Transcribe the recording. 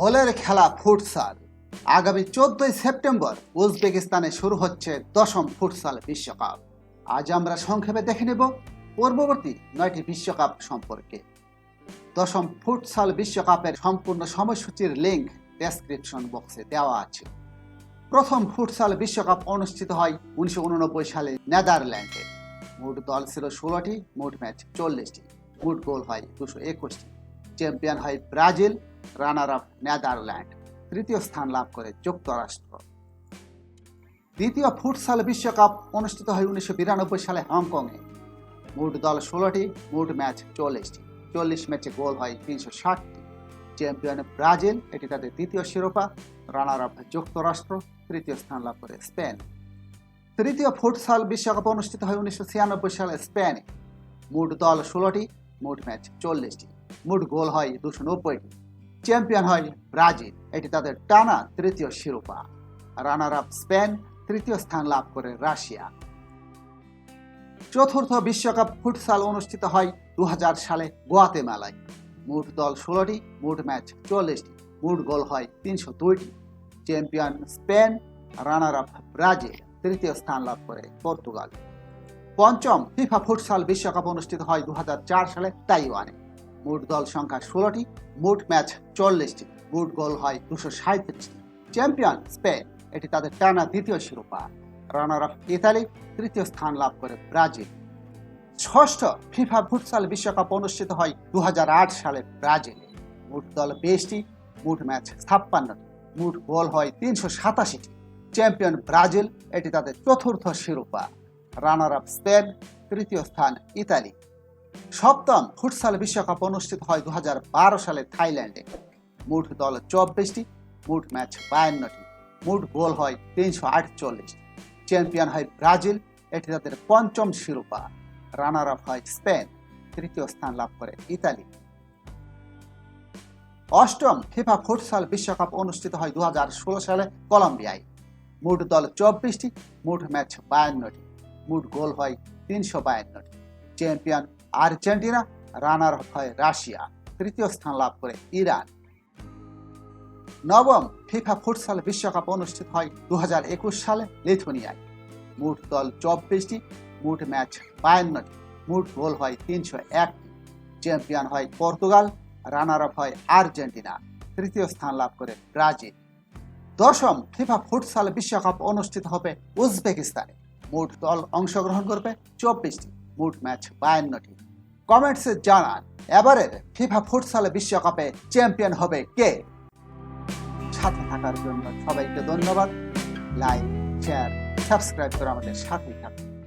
হোলের খেলা ফুটসাল। আগামী চোদ্দই সেপ্টেম্বর উজবেকিস্তানে শুরু হচ্ছে দশম ফুটসাল বিশ্বকাপ। আজ আমরা সংক্ষেপে দেখে নেব পূর্ববর্তী নয়টি বিশ্বকাপ সম্পর্কে। দশম ফুটসাল বিশ্বকাপের সম্পূর্ণ সময়সূচির লিঙ্ক ডেসক্রিপশন বক্সে দেওয়া আছে। প্রথম ফুটসাল বিশ্বকাপ অনুষ্ঠিত হয় উনিশশো উননব্বই সালে নেদারল্যান্ডে। মোট দল ছিল ষোলোটি, মোট ম্যাচ চল্লিশটি। মোট গোল হয় দুশো একুশটি। চ্যাম্পিয়ন হয় ব্রাজিল রানার আপ নেদারল্যান্ড তৃতীয় স্থান লাভ করে যুক্তরাষ্ট্র। দ্বিতীয় ফুটসাল বিশ্বকাপ অনুষ্ঠিত হয় উনিশশো বিরানব্বই সালে হংকংয়ে। মোট দল ষোলোটি, মোট ম্যাচ চল্লিশটি। চল্লিশ ম্যাচে গোল হয় তিনশো ষাটটি। চ্যাম্পিয়ন ব্রাজিল, এটি তাদের দ্বিতীয় শিরোপা। রানার আপ যুক্তরাষ্ট্র, তৃতীয় স্থান লাভ করে স্পেন। তৃতীয় ফুটসাল বিশ্বকাপ অনুষ্ঠিত হয় উনিশশো ছিয়ানব্বই সালে স্পেনে। মোট দল ষোলোটি, মোট ম্যাচ চল্লিশটি। মোট গোল হয় দুশো নব্বইটি। চ্যাম্পিয়ন হয় ব্রাজিল। এটি তাদের টানা তৃতীয় শিরোপা। রানার আপ স্পেন তৃতীয় স্থান লাভ করে রাশিয়া। চতুর্থ বিশ্বকাপ ফুটসাল অনুষ্ঠিত হয় দু সালে গোয়াতেমালায়। মোট দল ষোলোটি, মোট ম্যাচ চল্লিশটি, মোট গোল হয় তিনশো দুইটি। Champion Spain runner up Brazil তৃতীয় স্থান লাভ করে পর্তুগাল। পঞ্চম ফিফা ফুটসাল বিশ্বকাপ অনুষ্ঠিত হয় দু হাজার চার সালে তাইওয়ানে। মোট দল সংখ্যা ষোলোটি, মোট ম্যাচ চল্লিশটি মোট গোল হয় দুশো সাঁত্রিশটি চ্যাম্পিয়ন স্পেন, এটি তাদের টানা দ্বিতীয় শিরোপা। রানার অফ ইতালি, তৃতীয় স্থান লাভ করে ব্রাজিল। ষষ্ঠ ফিফা ফুটসাল বিশ্বকাপ অনুষ্ঠিত হয় দু হাজার আট সালে ব্রাজিলে। মোট দল বিশটি, মোট ম্যাচ ছাপ্পান্নটি, মোট গোল হয় তিনশো সাতাশিটি। চ্যাম্পিয়ন ব্রাজিল, এটি তাদের চতুর্থ শিরোপা। রানার আপ স্পেন, তৃতীয় স্থান ইতালি। সপ্তম ফুটসাল বিশ্বকাপ অনুষ্ঠিত হয় দু হাজার বারো সালে থাইল্যান্ডে। মোট দল চব্বিশটি, মোট ম্যাচ বায়ান্নটি, মোট গোল হয় তিনশো আটচল্লিশ। চ্যাম্পিয়ন হয় ব্রাজিল, এটি তাদের পঞ্চম শিরোপা। রানার আপ হয় স্পেন, তৃতীয় স্থান লাভ করে ইতালি। অষ্টম ফিফা ফুটসাল বিশ্বকাপ অনুষ্ঠিত হয় দু হাজার ষোলো সালে কলম্বিয়ায়। মোট দল চব্বিশটি, মোট ম্যাচ বায়ান্নটি, মোট গোল হয় তিনশো বায়ান্নটি। চ্যাম্পিয়ন আর্জেন্টিনা রানার হয় রাশিয়া, তৃতীয় স্থান লাভ করে ইরান। নবম ফিফা ফুটসাল বিশ্বকাপ অনুষ্ঠিত হয় দু হাজার একুশ সালে লিথুনিয়ায়। মোট দল চব্বিশটি, মোট ম্যাচ বায়ান্নটি, মোট গোল হয় তিনশো একটি। চ্যাম্পিয়ন হয় পর্তুগাল রানার আপ হয় আর্জেন্টিনা, তৃতীয় স্থান লাভ করে ব্রাজিল। দশম ফিফা ফুটসাল বিশ্বকাপ অনুষ্ঠিত হবে উজবেকিস্তানে। মোট দল অংশগ্রহণ করবে চব্বিশটি। মোট ম্যাচ বায়ান্নটি। কমেন্টসে জানান, এবারের ফিফা ফুটসালে বিশ্বকাপে চ্যাম্পিয়ন হবে কে? সাথে থাকার জন্য সবাইকে ধন্যবাদ। লাইক, শেয়ার, সাবস্ক্রাইব করে আমাদের সাথেই থাকুন।